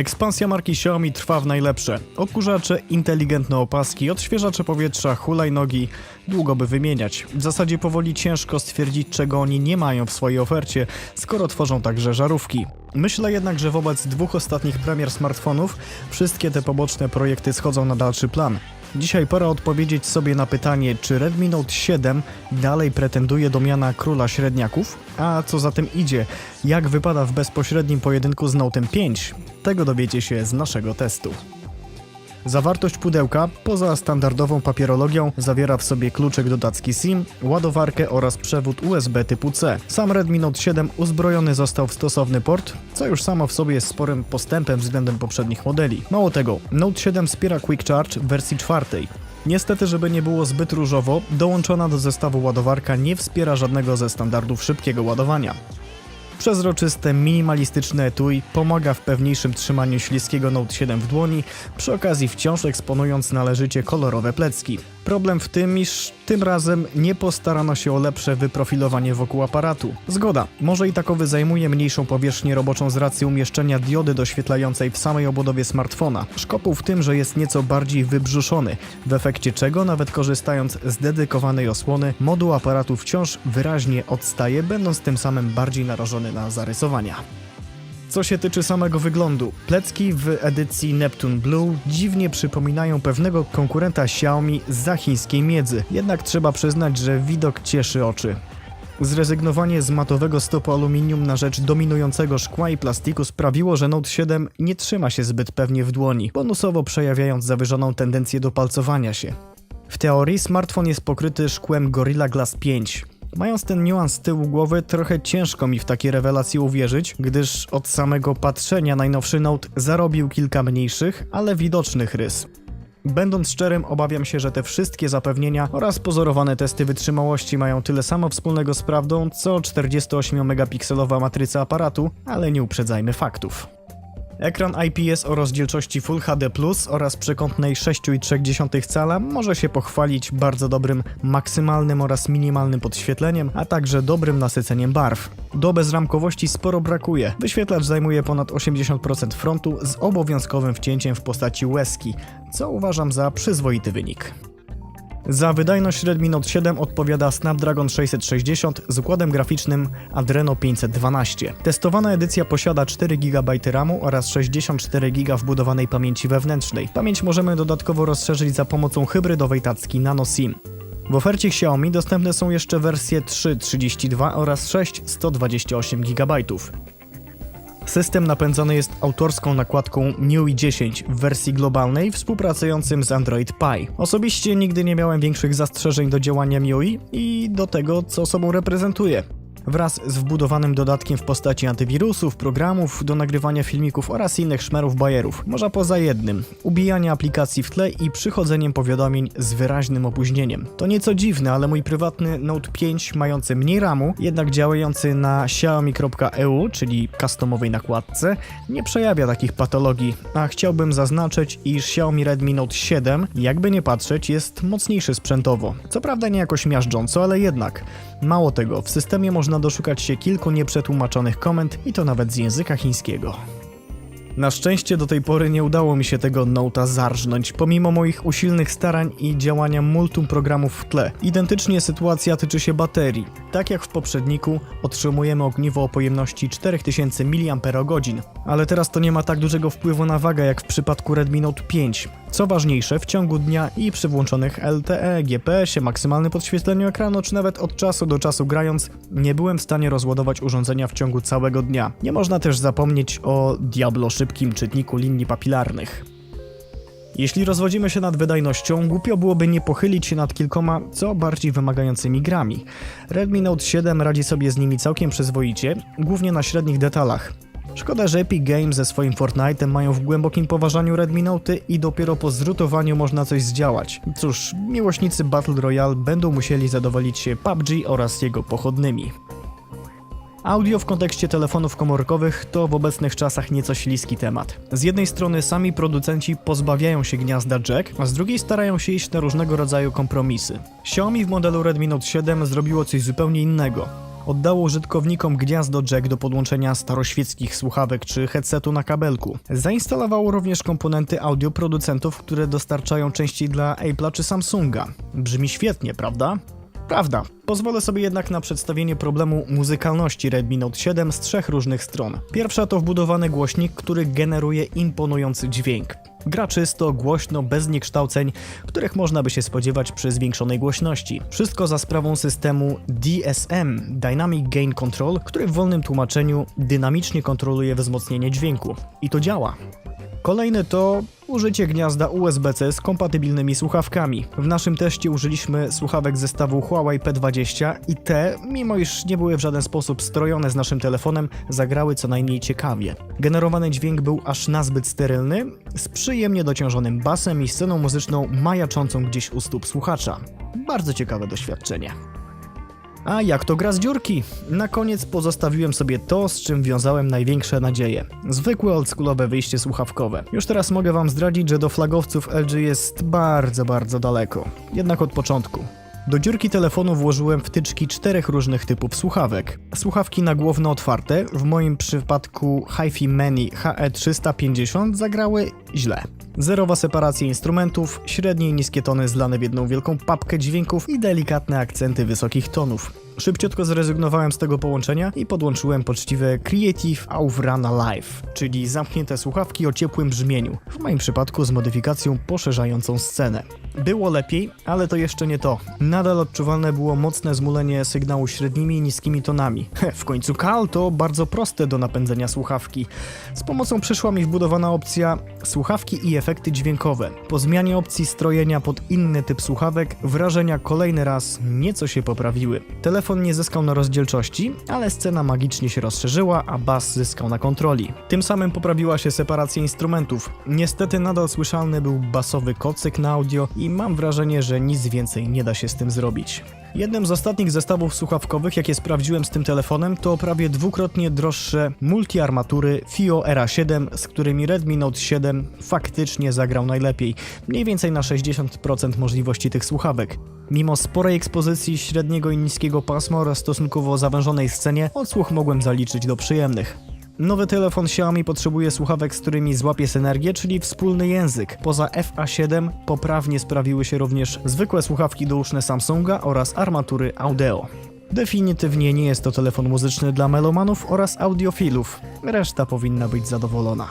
Ekspansja marki Xiaomi trwa w najlepsze. Odkurzacze, inteligentne opaski, odświeżacze powietrza, hulajnogi, długo by wymieniać. W zasadzie powoli ciężko stwierdzić, czego oni nie mają w swojej ofercie, skoro tworzą także żarówki. Myślę jednak, że wobec dwóch ostatnich premier smartfonów wszystkie te poboczne projekty schodzą na dalszy plan. Dzisiaj pora odpowiedzieć sobie na pytanie, czy Redmi Note 7 dalej pretenduje do miana króla średniaków? A co za tym idzie, jak wypada w bezpośrednim pojedynku z Note 5? Tego dowiecie się z naszego testu. Zawartość pudełka, poza standardową papierologią, zawiera w sobie kluczyk do dacki SIM, ładowarkę oraz przewód USB typu C. Sam Redmi Note 7 uzbrojony został w stosowny port, co już samo w sobie jest sporym postępem względem poprzednich modeli. Mało tego, Note 7 wspiera Quick Charge w wersji czwartej. Niestety, żeby nie było zbyt różowo, dołączona do zestawu ładowarka nie wspiera żadnego ze standardów szybkiego ładowania. Przezroczyste, minimalistyczne etui pomaga w pewniejszym trzymaniu śliskiego Note 7 w dłoni, przy okazji wciąż eksponując należycie kolorowe plecki. Problem w tym, iż tym razem nie postarano się o lepsze wyprofilowanie wokół aparatu. Zgoda, może i takowy zajmuje mniejszą powierzchnię roboczą z racji umieszczenia diody doświetlającej w samej obudowie smartfona. Szkopuł w tym, że jest nieco bardziej wybrzuszony, w efekcie czego nawet korzystając z dedykowanej osłony, moduł aparatu wciąż wyraźnie odstaje, będąc tym samym bardziej narażony na zarysowania. Co się tyczy samego wyglądu, plecki w edycji Neptune Blue dziwnie przypominają pewnego konkurenta Xiaomi za chińskiej miedzy, jednak trzeba przyznać, że widok cieszy oczy. Zrezygnowanie z matowego stopu aluminium na rzecz dominującego szkła i plastiku sprawiło, że Note 7 nie trzyma się zbyt pewnie w dłoni, bonusowo przejawiając zawyżoną tendencję do palcowania się. W teorii smartfon jest pokryty szkłem Gorilla Glass 5. Mając ten niuans z tyłu głowy, trochę ciężko mi w takie rewelacje uwierzyć, gdyż od samego patrzenia najnowszy Note zarobił kilka mniejszych, ale widocznych rys. Będąc szczerym, obawiam się, że te wszystkie zapewnienia oraz pozorowane testy wytrzymałości mają tyle samo wspólnego z prawdą, co 48-megapikselowa matryca aparatu, ale nie uprzedzajmy faktów. Ekran IPS o rozdzielczości Full HD Plus oraz przekątnej 6,3 cala może się pochwalić bardzo dobrym maksymalnym oraz minimalnym podświetleniem, a także dobrym nasyceniem barw. Do bezramkowości sporo brakuje. Wyświetlacz zajmuje ponad 80% frontu z obowiązkowym wcięciem w postaci łezki, co uważam za przyzwoity wynik. Za wydajność Redmi Note 7 odpowiada Snapdragon 660 z układem graficznym Adreno 512. Testowana edycja posiada 4 GB RAMu oraz 64 GB wbudowanej pamięci wewnętrznej. Pamięć możemy dodatkowo rozszerzyć za pomocą hybrydowej tacki Nano SIM. W ofercie Xiaomi dostępne są jeszcze wersje 3.32 oraz 6.128 GB. System napędzany jest autorską nakładką MIUI 10 w wersji globalnej współpracującym z Android Pie. Osobiście nigdy nie miałem większych zastrzeżeń do działania MIUI i do tego, co sobą reprezentuje. Wraz z wbudowanym dodatkiem w postaci antywirusów, programów do nagrywania filmików oraz innych szmerów bajerów. Może poza jednym, ubijania aplikacji w tle i przychodzeniem powiadomień z wyraźnym opóźnieniem. To nieco dziwne, ale mój prywatny Note 5 mający mniej ramu, jednak działający na xiaomi.eu, czyli customowej nakładce, nie przejawia takich patologii, a chciałbym zaznaczyć, iż Xiaomi Redmi Note 7, jakby nie patrzeć, jest mocniejszy sprzętowo. Co prawda nie jakoś miażdżąco, ale jednak. Mało tego, w systemie można doszukać się kilku nieprzetłumaczonych komend i to nawet z języka chińskiego. Na szczęście do tej pory nie udało mi się tego Note'a zarżnąć, pomimo moich usilnych starań i działania multum programów w tle. Identycznie sytuacja tyczy się baterii. Tak jak w poprzedniku, otrzymujemy ogniwo o pojemności 4000 mAh, ale teraz to nie ma tak dużego wpływu na wagę jak w przypadku Redmi Note 5. Co ważniejsze, w ciągu dnia i przy włączonych LTE, GPS-ie, maksymalnym podświetleniu ekranu, czy nawet od czasu do czasu grając, nie byłem w stanie rozładować urządzenia w ciągu całego dnia. Nie można też zapomnieć o Diablo szybkim czytniku linii papilarnych. Jeśli rozwodzimy się nad wydajnością, głupio byłoby nie pochylić się nad kilkoma co bardziej wymagającymi grami. Redmi Note 7 radzi sobie z nimi całkiem przyzwoicie, głównie na średnich detalach. Szkoda, że Epic Games ze swoim Fortnite'em mają w głębokim poważaniu Redmi Note i dopiero po zrutowaniu można coś zdziałać. Cóż, miłośnicy Battle Royale będą musieli zadowolić się PUBG oraz jego pochodnymi. Audio w kontekście telefonów komórkowych to w obecnych czasach nieco śliski temat. Z jednej strony sami producenci pozbawiają się gniazda jack, a z drugiej starają się iść na różnego rodzaju kompromisy. Xiaomi w modelu Redmi Note 7 zrobiło coś zupełnie innego. Oddało użytkownikom gniazdo jack do podłączenia staroświeckich słuchawek czy headsetu na kabelku. Zainstalowało również komponenty audio producentów, które dostarczają części dla Apple'a czy Samsunga. Brzmi świetnie, prawda? Prawda. Pozwolę sobie jednak na przedstawienie problemu muzykalności Redmi Note 7 z trzech różnych stron. Pierwsza to wbudowany głośnik, który generuje imponujący dźwięk. Gra czysto, głośno, bez niekształceń, których można by się spodziewać przy zwiększonej głośności. Wszystko za sprawą systemu DSM, Dynamic Gain Control, który w wolnym tłumaczeniu dynamicznie kontroluje wzmocnienie dźwięku. I to działa. Kolejny to użycie gniazda USB-C z kompatybilnymi słuchawkami. W naszym teście użyliśmy słuchawek zestawu Huawei P20 i te, mimo iż nie były w żaden sposób strojone z naszym telefonem, zagrały co najmniej ciekawie. Generowany dźwięk był aż nazbyt sterylny, z przyjemnie dociążonym basem i sceną muzyczną majaczącą gdzieś u stóp słuchacza. Bardzo ciekawe doświadczenie. A jak to gra z dziurki? Na koniec pozostawiłem sobie to, z czym wiązałem największe nadzieje. Zwykłe oldschoolowe wyjście słuchawkowe. Już teraz mogę wam zdradzić, że do flagowców LG jest bardzo, bardzo daleko. Jednak od początku. Do dziurki telefonu włożyłem wtyczki czterech różnych typów słuchawek. Słuchawki nagłowno otwarte, w moim przypadku HiFi Mani HE350 zagrały źle. Zerowa separacja instrumentów, średnie i niskie tony zlane w jedną wielką papkę dźwięków i delikatne akcenty wysokich tonów. Szybciutko zrezygnowałem z tego połączenia i podłączyłem poczciwe Creative Aufrana Live, czyli zamknięte słuchawki o ciepłym brzmieniu, w moim przypadku z modyfikacją poszerzającą scenę. Było lepiej, ale to jeszcze nie to. Nadal odczuwalne było mocne zmulenie sygnału średnimi i niskimi tonami. W końcu KAL to bardzo proste do napędzenia słuchawki. Z pomocą przyszła mi wbudowana opcja słuchawki i efekty dźwiękowe. Po zmianie opcji strojenia pod inny typ słuchawek, wrażenia kolejny raz nieco się poprawiły. Telefon nie zyskał na rozdzielczości, ale scena magicznie się rozszerzyła, a bas zyskał na kontroli. Tym samym poprawiła się separacja instrumentów. Niestety nadal słyszalny był basowy kocyk na audio i mam wrażenie, że nic więcej nie da się z tym zrobić. Jednym z ostatnich zestawów słuchawkowych, jakie sprawdziłem z tym telefonem, to prawie dwukrotnie droższe multiarmatury FIO Era 7, z którymi Redmi Note 7 faktycznie zagrał najlepiej, mniej więcej na 60% możliwości tych słuchawek. Mimo sporej ekspozycji średniego i niskiego pasma oraz stosunkowo zawężonej scenie, odsłuch mogłem zaliczyć do przyjemnych. Nowy telefon Xiaomi potrzebuje słuchawek, z którymi złapie synergię, czyli wspólny język. Poza FA7 poprawnie sprawiły się również zwykłe słuchawki douszne Samsunga oraz armatury Audeo. Definitywnie nie jest to telefon muzyczny dla melomanów oraz audiofilów. Reszta powinna być zadowolona.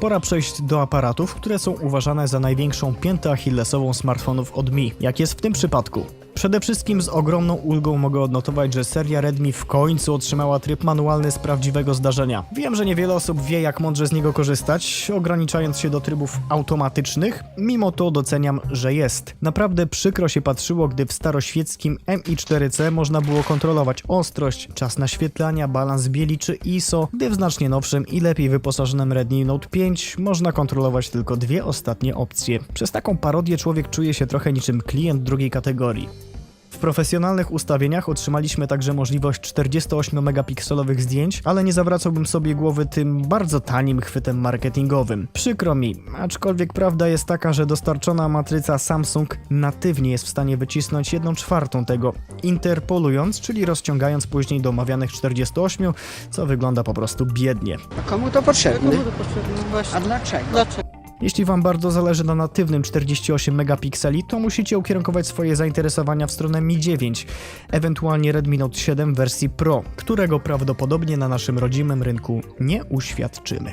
Pora przejść do aparatów, które są uważane za największą piętę achillesową smartfonów od Mi, jak jest w tym przypadku. Przede wszystkim z ogromną ulgą mogę odnotować, że seria Redmi w końcu otrzymała tryb manualny z prawdziwego zdarzenia. Wiem, że niewiele osób wie, jak mądrze z niego korzystać, ograniczając się do trybów automatycznych, mimo to doceniam, że jest. Naprawdę przykro się patrzyło, gdy w staroświeckim MI4C można było kontrolować ostrość, czas naświetlania, balans bieli czy ISO, gdy w znacznie nowszym i lepiej wyposażonym Redmi Note 5 można kontrolować tylko dwie ostatnie opcje. Przez taką parodię człowiek czuje się trochę niczym klient drugiej kategorii. W profesjonalnych ustawieniach otrzymaliśmy także możliwość 48-megapikselowych zdjęć, ale nie zawracałbym sobie głowy tym bardzo tanim chwytem marketingowym. Przykro mi, aczkolwiek prawda jest taka, że dostarczona matryca Samsung natywnie jest w stanie wycisnąć 1 czwartą tego, interpolując, czyli rozciągając później do omawianych 48, co wygląda po prostu biednie. A komu to potrzebne? Komu to potrzebne? No Właśnie. A dlaczego? Dlaczego? Jeśli Wam bardzo zależy na natywnym 48 megapikseli, to musicie ukierunkować swoje zainteresowania w stronę Mi 9, ewentualnie Redmi Note 7 w wersji Pro, którego prawdopodobnie na naszym rodzimym rynku nie uświadczymy.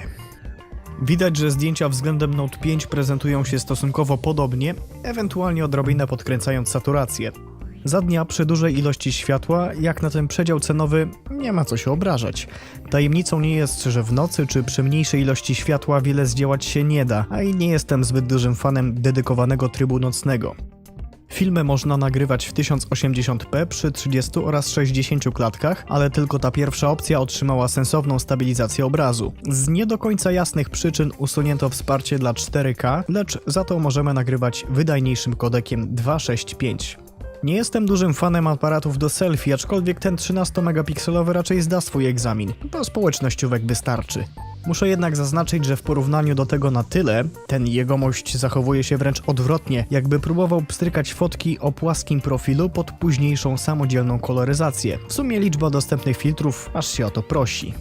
Widać, że zdjęcia względem Note 5 prezentują się stosunkowo podobnie, ewentualnie odrobinę podkręcając saturację. Za dnia przy dużej ilości światła, jak na ten przedział cenowy, nie ma co się obrażać. Tajemnicą nie jest, że w nocy czy przy mniejszej ilości światła wiele zdziałać się nie da, a i nie jestem zbyt dużym fanem dedykowanego trybu nocnego. Filmy można nagrywać w 1080p przy 30 oraz 60 klatkach, ale tylko ta pierwsza opcja otrzymała sensowną stabilizację obrazu. Z nie do końca jasnych przyczyn usunięto wsparcie dla 4K, lecz za to możemy nagrywać wydajniejszym kodekiem 265. Nie jestem dużym fanem aparatów do selfie, aczkolwiek ten 13-megapikselowy raczej zda swój egzamin. Do społecznościówek wystarczy. Muszę jednak zaznaczyć, że w porównaniu do tego na tyle, ten jegomość zachowuje się wręcz odwrotnie, jakby próbował pstrykać fotki o płaskim profilu pod późniejszą samodzielną koloryzację. W sumie liczba dostępnych filtrów aż się o to prosi.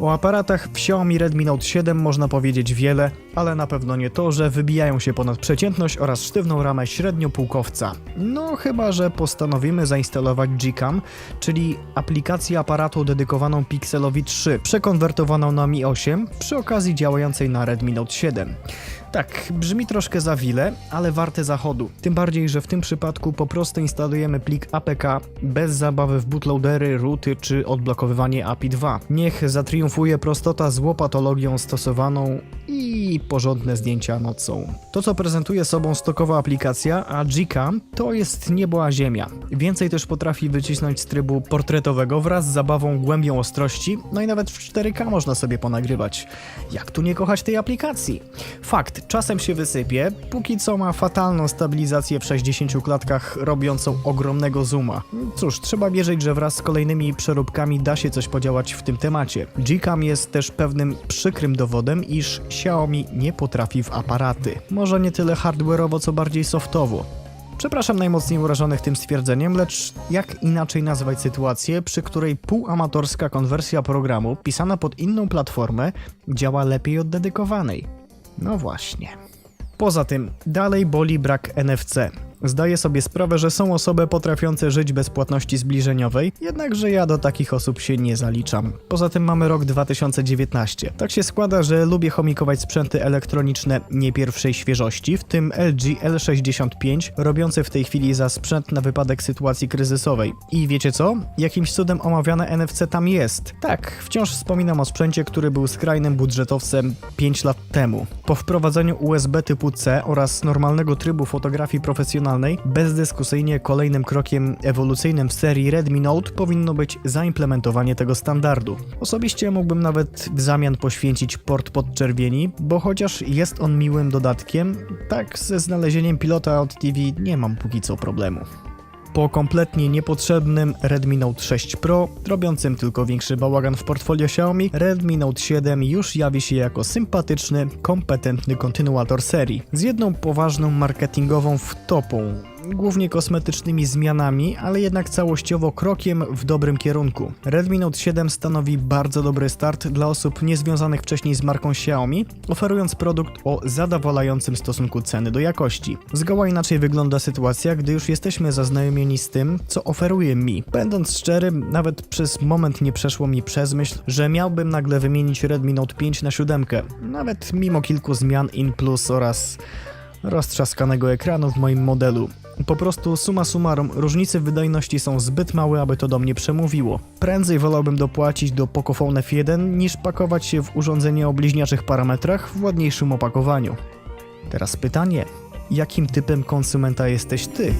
O aparatach w Xiaomi Redmi Note 7 można powiedzieć wiele, ale na pewno nie to, że wybijają się ponad przeciętność oraz sztywną ramę średniopółkowca. No chyba, że postanowimy zainstalować Gcam, czyli aplikację aparatu dedykowaną Pixelowi 3, przekonwertowaną na Mi 8, przy okazji działającej na Redmi Note 7. Tak, brzmi troszkę za wile, ale warte zachodu. Tym bardziej, że w tym przypadku po prostu instalujemy plik APK bez zabawy w bootloadery, rooty czy odblokowywanie API 2. Niech zatriumfuje prostota z łopatologią stosowaną i porządne zdjęcia nocą. To, co prezentuje sobą stokowa aplikacja, a Gcam, to jest niebo a ziemia. Więcej też potrafi wycisnąć z trybu portretowego wraz z zabawą głębią ostrości, no i nawet w 4K można sobie ponagrywać. Jak tu nie kochać tej aplikacji? Fakt, czasem się wysypie, póki co ma fatalną stabilizację w 60 klatkach, robiącą ogromnego zooma. Cóż, trzeba wierzyć, że wraz z kolejnymi przeróbkami da się coś podziałać w tym temacie. Gcam jest też pewnym przykrym dowodem, iż Xiaomi nie potrafi w aparaty. Może nie tyle hardware'owo, co bardziej softowo. Przepraszam najmocniej urażonych tym stwierdzeniem, lecz jak inaczej nazwać sytuację, przy której półamatorska konwersja programu pisana pod inną platformę działa lepiej od dedykowanej? No właśnie. Poza tym, dalej boli brak NFC. Zdaję sobie sprawę, że są osoby potrafiące żyć bez płatności zbliżeniowej, jednakże ja do takich osób się nie zaliczam. Poza tym mamy rok 2019. Tak się składa, że lubię chomikować sprzęty elektroniczne nie pierwszej świeżości, w tym LG L65, robiący w tej chwili za sprzęt na wypadek sytuacji kryzysowej. I wiecie co? Jakimś cudem omawiane NFC tam jest. Tak, wciąż wspominam o sprzęcie, który był skrajnym budżetowcem 5 lat temu. Po wprowadzeniu USB typu C oraz normalnego trybu fotografii profesjonalnej, bezdyskusyjnie kolejnym krokiem ewolucyjnym w serii Redmi Note powinno być zaimplementowanie tego standardu. Osobiście mógłbym nawet w zamian poświęcić port podczerwieni, bo chociaż jest on miłym dodatkiem, tak ze znalezieniem pilota od TV nie mam póki co problemu. Po kompletnie niepotrzebnym Redmi Note 6 Pro, robiącym tylko większy bałagan w portfolio Xiaomi, Redmi Note 7 już jawi się jako sympatyczny, kompetentny kontynuator serii. Z jedną poważną marketingową wtopą, głównie kosmetycznymi zmianami, ale jednak całościowo krokiem w dobrym kierunku. Redmi Note 7 stanowi bardzo dobry start dla osób niezwiązanych wcześniej z marką Xiaomi, oferując produkt o zadowalającym stosunku ceny do jakości. Zgoła inaczej wygląda sytuacja, gdy już jesteśmy zaznajomieni z tym, co oferuje mi. Będąc szczerym, nawet przez moment nie przeszło mi przez myśl, że miałbym nagle wymienić Redmi Note 5 na 7, nawet mimo kilku zmian in plus oraz roztrzaskanego ekranu w moim modelu. Po prostu suma summarum, różnice w wydajności są zbyt małe, aby to do mnie przemówiło. Prędzej wolałbym dopłacić do Pocophone F1 niż pakować się w urządzenie o bliźniaczych parametrach w ładniejszym opakowaniu. Teraz pytanie, jakim typem konsumenta jesteś ty?